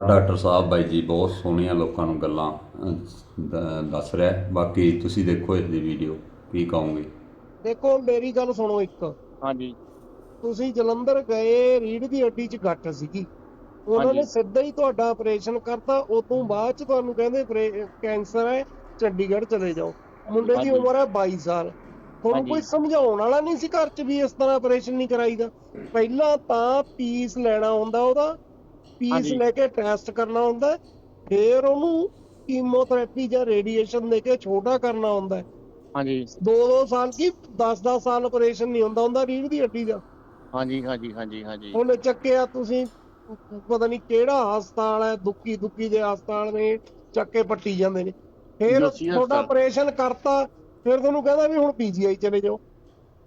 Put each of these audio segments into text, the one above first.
Doctor ਸਾਹਿਬ ਬਾਈ ਜੀ ਬਹੁਤ ਸੋਹਣੀਆਂ ਲੋਕਾਂ ਨੂੰ ਗੱਲਾਂ ਅਹ, ਦੱਸ ਰਿਹਾ ਹੈ। ਬਾਕੀ ਤੁਸੀਂ ਦੇਖੋ ਇਸ ਦੀ ਵੀਡੀਓ ਕੀ ਕਹੋਗੇ ਦੇਖੋ ਮੇਰੀ ਗੱਲ ਸੁਣੋ ਇੱਕ ਹਾਂਜੀ ਤੁਸੀਂ ਜਲੰਧਰ ਗਏ ਰੀੜ ਦੀ ਹੱਡੀ 'ਚ ਗੱਠ ਸੀਗੀ ਉਹਨਾਂ ਨੇ ਹਾਂਜੀ। ਸਿੱਧਾ ਹੀ ਤੁਹਾਡਾ ਆਪਰੇਸ਼ਨ ਕਰਤਾ ਉਸ ਤੋਂ ਬਾਅਦ 'ਚ ਤੁਹਾਨੂੰ ਕਹਿੰਦੇ ਕੈਂਸਰ ਹੈ ਚੰਡੀਗੜ੍ਹ ਚਲੇ ਜਾਓ ਮੁੰਡੇ ਦੀ ਹਾਂਜੀ। ਉਮਰ ਹੈ 22 ਸਾਲ ਤੁਹਾਨੂੰ ਹਾਂਜੀ। ਕੋਈ ਸਮਝਾਉਣ ਵਾਲਾ ਨਹੀਂ ਸੀ ਘਰ 'ਚ ਵੀ ਇਸ ਤਰ੍ਹਾਂ ਆਪਰੇਸ਼ਨ ਨਹੀਂ ਕਰਾਈਦਾ ਪਹਿਲਾਂ ਤਾਂ ਪੀਸ ਲੈਣਾ ਹੁੰਦਾ ਉਹਦਾ ਪੀਸ। ਲੈ ਕੇ ਟੈਸਟ ਕਰਨਾ ਹੁੰਦਾ ਫਿਰ ਉਹਨੂੰ ਕੀਮੋਥੈਰੇਪੀ ਜਾਂ ਰੇਡੀਏਸ਼ਨ ਦੇ ਕੇ ਛੋਟਾ ਕਰਨਾ ਹੁੰਦਾ। ਹਾਂਜੀ ਦੋ ਦੋ ਸਾਲ ਕੀ 10-10 ਸਾਲ ਆਪਰੇਸ਼ਨ ਨਹੀਂ ਹੁੰਦਾ ਹੁੰਦਾ ਰੀੜ ਦੀ ਹੱਡੀ ਦਾ ਹਾਂਜੀ ਹਾਂਜੀ ਹਾਂਜੀ ਹਾਂਜੀ ਉਹਨੇ ਚੱਕਿਆ ਤੁਸੀਂ ਪਤਾ ਨਹੀਂ ਕਿਹੜਾ ਹਸਪਤਾਲ ਹੈ ਦੁੱਕੀ ਦੁੱਕੀ ਦੇ ਹਸਪਤਾਲ ਨੇ ਚੱਕੇ ਪੱਟੀ ਜਾਂਦੇ ਨੇ ਫਿਰ ਤੁਹਾਡਾ। ਆਪਰੇਸ਼ਨ ਕਰਤਾ ਫਿਰ ਤੁਹਾਨੂੰ ਕਹਿੰਦਾ ਵੀ ਹੁਣ ਪੀਜੀਆਈ ਚਲੇ ਜਾਓ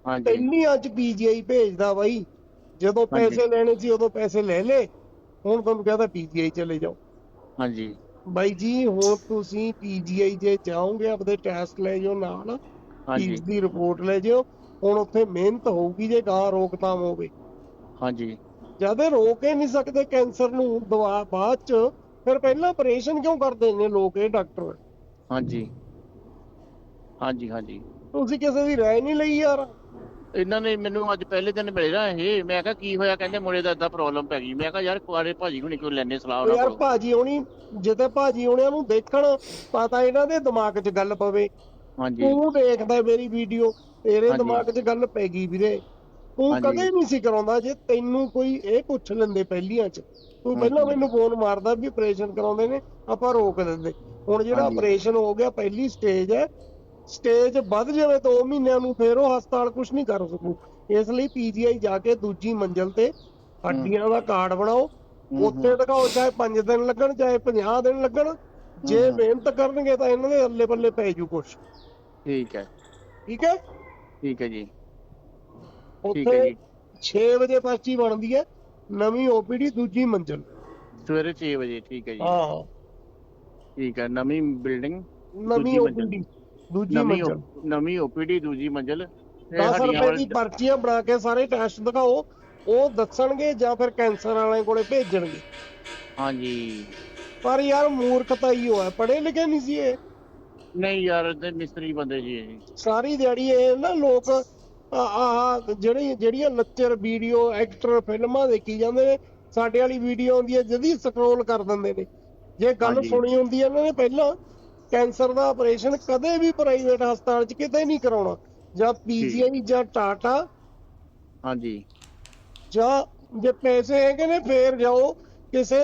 ਹਾਂਜੀ ਇੰਨੀ ਅੱਜ ਪੀਜੀਆਈ ਭੇਜਦਾ ਬਾਈ ਜਦੋਂ। ਪੈਸੇ ਲੈਣੇ ਸੀ ਉਦੋਂ ਪੈਸੇ ਲੈ ਲੇ ਹੁਣ ਤੁਹਾਨੂੰ ਕਹਿੰਦਾ ਪੀਜੀਆਈ ਚਲੇ ਜਾਓ। ਹਾਂਜੀ। ਬਾਈ ਜੀ ਹੁਣ ਤੁਸੀਂ ਪੀਜੀਆਈ ਜੇ ਜਾਓਗੇ ਆਪਦੇ ਟੈਸਟ ਲੈ ਜਾਓ ਨਾਲ ਹਾਂਜੀ। ਦੀ ਰਿਪੋਰਟ ਲੈ ਜਿਓ ਹੁਣ ਉੱਥੇ ਮਿਹਨਤ ਹੋਊਗੀ ਜੇ ਗਾਂ ਰੋਕਥਾਮ ਹੋਵੇ। ਹਾਂਜੀ। ਜਦ ਰੋਕ ਹੀ ਨਹੀਂ ਸਕਦੇ ਕੈਂਸਰ ਨੂੰ ਦਵਾ ਬਾਅਦ ਚ ਫਿਰ ਪਹਿਲਾਂ ਆਪਰੇਸ਼ਨ ਕਿਉਂ ਕਰਦੇ ਨੇ ਲੋਕ ਇਹ ਡਾਕਟਰ? ਹਾਂਜੀ। ਹਾਂਜੀ ਹਾਂਜੀ। ਤੁਸੀਂ ਕਿਸੇ ਦੀ ਰਾਏ ਨਹੀਂ ਲਈ ਯਾਰ। ਇਹਨਾਂ ਨੇ ਮੈਨੂੰ ਅੱਜ ਪਹਿਲੇ ਦਿਨ ਮਿਲੇ ਨਾ ਇਹ ਮੈਂ ਕਿਹਾ ਕੀ ਹੋਇਆ ਕਹਿੰਦੇ ਮੁੰਡੇ ਦਾ ਇਦਾਂ ਪ੍ਰੋਬਲਮ ਪੈ ਗਈ ਮੈਂ ਕਿਹਾ ਯਾਰ ਕੁਆਰੇ ਭਾਜੀ ਹੁਣੀ ਕਿਉਂ ਲੈਣੇ ਸਲਾਹ ਉਹ ਉਹਨਾਂ ਯਾਰ ਕੋਲ ਭਾਜੀ ਹੋਣੀ ਜਿੱਤੇ ਭਾਜੀ ਹੋਣਿਆਂ ਨੂੰ ਦੇਖਣ ਪਤਾ ਇਹਨਾਂ ਦੇ ਦਿਮਾਗ 'ਚ ਗੱਲ ਪਵੇ ਹਾਂਜੀ ਤੂੰ ਦੇਖਦਾ ਮੇਰੀ ਵੀਡੀਓ ਤੇਰੇ ਹਾਂਜੀ। ਦਿਮਾਗ 'ਚ ਗੱਲ ਪੈ ਗਈ ਵੀਰੇ ਤੂੰ ਹਾਂਜੀ। ਕਦੇ ਨਹੀਂ ਸੀ ਕਰਾਉਂਦਾ ਜੇ ਤੈਨੂੰ ਕੋਈ ਇਹ ਪੁੱਛ ਲੈਂਦੇ ਪਹਿਲੀਆਂ 'ਚ ਤੂੰ। ਪਹਿਲਾਂ ਮੈਨੂੰ ਫੋਨ ਮਾਰਦਾ ਵੀ ਆਪਰੇਸ਼ਨ ਕਰਾਉਂਦੇ ਨੇ ਆਪਾਂ ਰੋਕ ਦਿੰਦੇ ਹੁਣ ਜਿਹੜਾ ਹਾਂਜੀ। ਆਪਰੇਸ਼ਨ ਹੋ ਗਿਆ ਪਹਿਲੀ ਸਟੇਜ ਹੈ ਸਟੇਜ ਵੱਧ ਜਾਵੇ 2 ਮਹੀਨਿਆਂ ਨੂੰ ਫਿਰ ਉਹ ਹਸਪਤਾਲ ਕੁਝ ਨਹੀਂ ਕਰ ਸਕੂ। ਇਸ ਲਈ ਪੀਜੀਆਈ ਜਾ ਕੇ ਦੂਜੀ ਮੰਜ਼ਲ ਤੇ ਹੱਡੀਆਂ ਦਾ ਕਾਰਡ ਬਣਾਓ। ਉੱਥੇ ਦਿਖਾਓ ਚਾਹੇ 5 ਦਿਨ ਲੱਗਣ ਚਾਹੇ 50 ਦਿਨ ਲੱਗਣ। ਜੇ। ਮਿਹਨਤ ਕਰਨਗੇ ਤਾਂ ਇਹਨਾਂ ਦੇ ਅੱਲੇ ਪੱਲੇ ਪੈ ਜੂ ਕੁਛ। ਠੀਕ ਹੈ। ਠੀਕ ਹੈ? ਠੀਕ ਹੈ ਜੀ। ਉੱਥੇ ਹੈ ਜੀ। 6 ਵਜੇ ਪਰਚੀ ਬਣਦੀ ਹੈ ਨਵੀਂ ਓਪੀਡੀ ਦੂਜੀ ਮੰਜ਼ਲ। ਸਵੇਰੇ 6 ਵਜੇ ਠੀਕ ਹੈ ਜੀ। ਹਾਂ। ਠੀਕ ਹੈ ਨਵੀਂ ਬਿਲਡਿੰਗ ਨਵੀਂ। ਓਪੀਡੀ ਦੂਜੀ ਨਵੀਂ ਮੰਜ਼ਲ। ਓ- ਨਵੀਂ ਓਪੀਡੀ ਦੂਜੀ ਮੰਜ਼ਿਲ। ਇਹ 10 ਹੱਡੀਆਂ ਰੁਪਏ ਦੀ ਪਰਚੀਆਂ ਬਣਾ ਕੇ ਸਾਰੇ ਟੈਸਟ ਦਿਖਾਓ। ਉਹ ਦੱਸਣਗੇ ਜਾਂ ਫਿਰ ਕੈਂਸਰ ਵਾਲਿਆਂ ਕੋਲੇ ਭੇਜਣਗੇ। ਹਾਂਜੀ। ਪਰ ਯਾਰ ਮੂਰਖਤਾ ਹੀ ਹੋਇਆ ਪੜ੍ਹੇ ਲਿਖੇ ਨਹੀਂ ਸੀ ਇਹ। ਨਹੀਂ ਯਾਰ ਤੇ ਮਿਸਤਰੀ ਬੰਦੇ ਜੀ ਇਹ। ਸਾਰੀ ਦਿਹਾੜੀ ਇਹ ਨਾ ਲੋਕ ਆ ਆ ਜਿਹੜੀ ਜਿਹੜੀਆਂ ਲੱਚਰ ਵੀਡੀਓ ਐਕਟਰ ਫਿਲਮਾਂ ਦੇਖੀ ਜਾਂਦੇ ਨੇ ਸਾਡੇ ਵਾਲੀ ਵੀਡੀਓ ਆਉਂਦੀ ਹੈ ਜਦੀ ਸਕਰੋਲ ਕਰ ਦਿੰਦੇ ਨੇ। ਜੇ ਗੱਲ ਹਾਂਜੀ। ਸੁਣੀ ਹੁੰਦੀ ਹੈ ਇਹਨਾਂ ਨੇ ਪਹਿਲਾਂ ਕੈਂਸਰ ਦਾ ਆਪਰੇਸ਼ਨ ਕਦੇ ਵੀ ਪ੍ਰਾਈਵੇਟ ਹਸਪਤਾਲ 'ਚ ਕਿਤੇ ਨਹੀਂ ਕਰਾਉਣਾ। ਜਾਂ ਪੀਜੀਆਈ ਜਾਂ। ਟਾਟਾ। ਹਾਂਜੀ। ਜਾਂ ਜੇ ਪੈਸੇ ਹੈਗੇ ਨੇ ਫੇਰ ਜਾਓ ਕਿਸੇ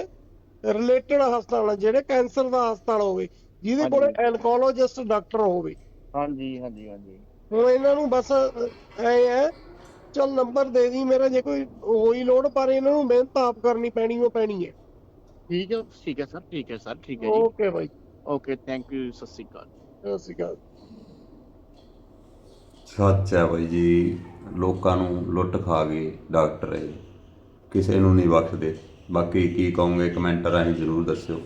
ਰਿਲੇਟਡ ਹਸਪਤਾਲ ਜਿਹੜੇ ਕੈਂਸਰ ਦਾ ਹਸਪਤਾਲ ਹੋਵੇ ਜਿਹਦੇ ਕੋਲੇ। ਐਨਕੋਲੋਜਿਸਟ ਡਾਕਟਰ ਹੋਵੇ। ਹਾਂਜੀ ਹਾਂਜੀ ਹਾਂਜੀ। ਹੁਣ ਇਹਨਾਂ ਨੂੰ ਬਸ ਐ ਹੈ ਚਲ ਨੰਬਰ ਦੇ ਦੀ ਮੇਰਾ ਜੇ ਕੋਈ ਹੋਈ ਲੋੜ ਪਰ ਇਹਨਾਂ ਨੂੰ ਮਿਹਨਤ ਆਪ ਕਰਨੀ ਪੈਣੀ ਉਹ ਪੈਣੀ ਹੈ ਠੀਕ ਹੈ ਠੀਕ ਹੈ ਸਰ ਠੀਕ ਹੈ ਸਰ ਠੀਕ ਹੈ ਜੀ। Okay bye. Okay thank you ਸਤਿ ਸ਼੍ਰੀ ਅਕਾਲ। ਸਤਿ ਸ਼੍ਰੀ ਅਕਾਲ। ਸੱਚ ਹੈ ਬਾਈ ਜੀ ਲੋਕਾਂ ਨੂੰ ਲੁੱਟ ਖਾ ਗਏ ਡਾਕਟਰ ਇਹ ਕਿਸੇ ਨੂੰ ਨਹੀਂ ਬਖਸ਼ਦੇ। ਬਾਕੀ ਕੀ ਕਹੋਗੇ ਕਮੈਂਟ ਰਾਹੀਂ ਜ਼ਰੂਰ ਦੱਸਿਓ।